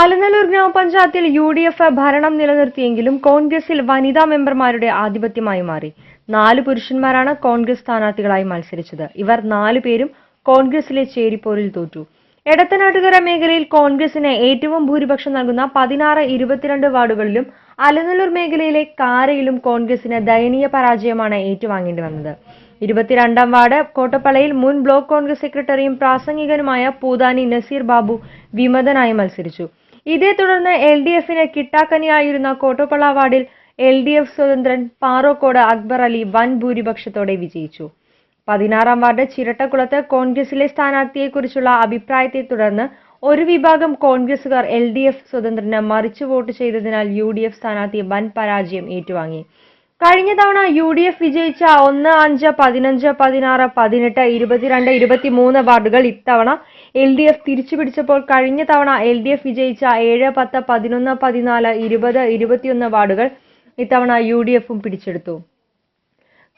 അലനല്ലൂർ ഗ്രാമപഞ്ചായത്തിൽ U D F ഭരണം നിലനിർത്തിയെങ്കിലും കോൺഗ്രസിൽ വനിതാ മെമ്പർമാരുടെ ആധിപത്യമായി മാറി. നാല് പുരുഷന്മാരാണ് കോൺഗ്രസ് സ്ഥാനാർത്ഥികളായി മത്സരിച്ചത്. ഇവർ നാലു പേരും കോൺഗ്രസിലെ ചേരിപ്പോരിൽ തോറ്റു. എടത്തനാട്ടുകര മേഖലയിൽ കോൺഗ്രസിന് ഏറ്റവും ഭൂരിപക്ഷം നൽകുന്ന പതിനാറ് ഇരുപത്തിരണ്ട് വാർഡുകളിലും അലനല്ലൂർ മേഖലയിലെ കാരയിലും കോൺഗ്രസിന് ദയനീയ പരാജയമാണ് ഏറ്റുവാങ്ങേണ്ടി വന്നത്. ഇരുപത്തിരണ്ടാം വാർഡ് കോട്ടപ്പളയിൽ മുൻ ബ്ലോക്ക് കോൺഗ്രസ് സെക്രട്ടറിയും പ്രാസംഗികനുമായ പൂതാനി നസീർ ബാബു വിമതനായി മത്സരിച്ചു. ഇതേ തുടർന്ന് എൽ ഡി എഫിന് കിട്ടാക്കനിയായിരുന്ന കോട്ടപ്പള്ള വാർഡിൽ എൽ ഡി എഫ് സ്വതന്ത്രൻ പാറോക്കോട് അക്ബർ അലി വൻ ഭൂരിപക്ഷത്തോടെ വിജയിച്ചു. പതിനാറാം വാർഡ് ചിരട്ടക്കുളത്ത് കോൺഗ്രസിലെ സ്ഥാനാർത്ഥിയെക്കുറിച്ചുള്ള അഭിപ്രായത്തെ തുടർന്ന് ഒരു വിഭാഗം കോൺഗ്രസുകാർ എൽ ഡി എഫ് സ്വതന്ത്രന് മറിച്ചു വോട്ട് ചെയ്തതിനാൽ യു ഡി എഫ് സ്ഥാനാർത്ഥി വൻ പരാജയം ഏറ്റുവാങ്ങി. കഴിഞ്ഞ തവണ യു ഡി എഫ് വിജയിച്ച ഒന്ന് അഞ്ച് പതിനഞ്ച് പതിനാറ് പതിനെട്ട് ഇരുപത്തിരണ്ട് ഇരുപത്തിമൂന്ന് വാർഡുകൾ ഇത്തവണ എൽ ഡി എഫ് തിരിച്ചുപിടിച്ചപ്പോൾ കഴിഞ്ഞ തവണ എൽ ഡി എഫ് വിജയിച്ച ഏഴ് പത്ത് പതിനൊന്ന് പതിനാല് ഇരുപത് ഇരുപത്തിയൊന്ന് വാർഡുകൾ ഇത്തവണ യു ഡി എഫും പിടിച്ചെടുത്തു.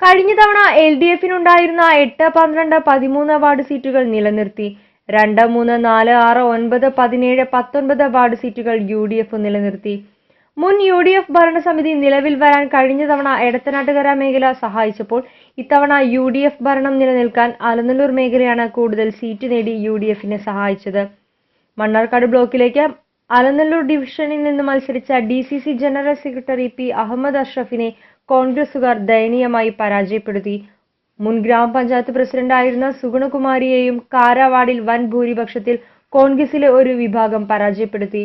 കഴിഞ്ഞ തവണ എൽ ഡി എഫിനുണ്ടായിരുന്ന എട്ട് പന്ത്രണ്ട് പതിമൂന്ന് വാർഡ് സീറ്റുകൾ നിലനിർത്തി. രണ്ട് മൂന്ന് നാല് ആറ് ഒൻപത് പതിനേഴ് പത്തൊൻപത് വാർഡ് സീറ്റുകൾ യു ഡി എഫ് നിലനിർത്തി. മുൻ യു ഡി എഫ് ഭരണസമിതി നിലവിൽ വരാൻ കഴിഞ്ഞ തവണ എടത്തനാട്ടുകര മേഖല സഹായിച്ചപ്പോൾ ഇത്തവണ യു ഡി എഫ് ഭരണം നിലനിൽക്കാൻ അലനല്ലൂർ മേഖലയാണ് കൂടുതൽ സീറ്റ് നേടി യു ഡി എഫിനെ സഹായിച്ചത്. മണ്ണാർക്കാട് ബ്ലോക്കിലേക്ക് അലനല്ലൂർ ഡിവിഷനിൽ നിന്ന് മത്സരിച്ച D C C general secretary P Ahmad അഷ്റഫിനെ കോൺഗ്രസുകാർ ദയനീയമായി പരാജയപ്പെടുത്തി. മുൻ ഗ്രാമപഞ്ചായത്ത് പ്രസിഡന്റായിരുന്ന സുഗുണകുമാരിയെയും കാരാവാടിൽ വൻ ഭൂരിപക്ഷത്തിൽ കോൺഗ്രസിലെ ഒരു വിഭാഗം പരാജയപ്പെടുത്തി.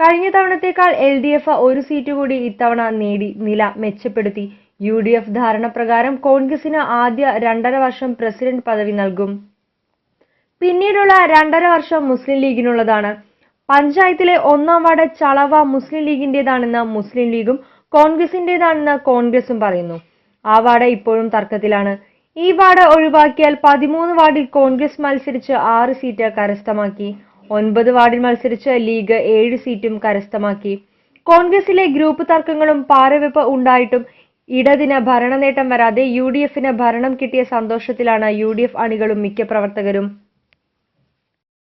കഴിഞ്ഞ തവണത്തേക്കാൾ എൽ ഡി എഫ് ഒരു സീറ്റ് കൂടി ഇത്തവണ നേടി നില മെച്ചപ്പെടുത്തി. യു ഡി എഫ് ധാരണ പ്രകാരം കോൺഗ്രസിന് ആദ്യ രണ്ടര വർഷം പ്രസിഡന്റ് പദവി നൽകും. പിന്നീടുള്ള രണ്ടര വർഷം മുസ്ലിം ലീഗിനുള്ളതാണ്. പഞ്ചായത്തിലെ ഒന്നാം വാർഡ് ചളവ മുസ്ലിം ലീഗിന്റേതാണെന്ന് മുസ്ലിം ലീഗും കോൺഗ്രസിന്റേതാണെന്ന് കോൺഗ്രസും പറയുന്നു. ആ വാർഡ് ഇപ്പോഴും തർക്കത്തിലാണ്. ഈ വാർഡ് ഒഴിവാക്കിയാൽ പതിമൂന്ന് വാർഡിൽ കോൺഗ്രസ് മത്സരിച്ച് ആറ് സീറ്റ് കരസ്ഥമാക്കി. ഒൻപത് വാർഡിൽ മത്സരിച്ച് ലീഗ് ഏഴ് സീറ്റും കരസ്ഥമാക്കി. കോൺഗ്രസിലെ ഗ്രൂപ്പ് തർക്കങ്ങളും പാരവെപ്പ് ഉണ്ടായിട്ടും ഇടതിന് ഭരണ നേട്ടം വരാതെ യു ഡി എഫിന് ഭരണം കിട്ടിയ സന്തോഷത്തിലാണ് യു ഡി എഫ് അണികളും മിക്ക പ്രവർത്തകരും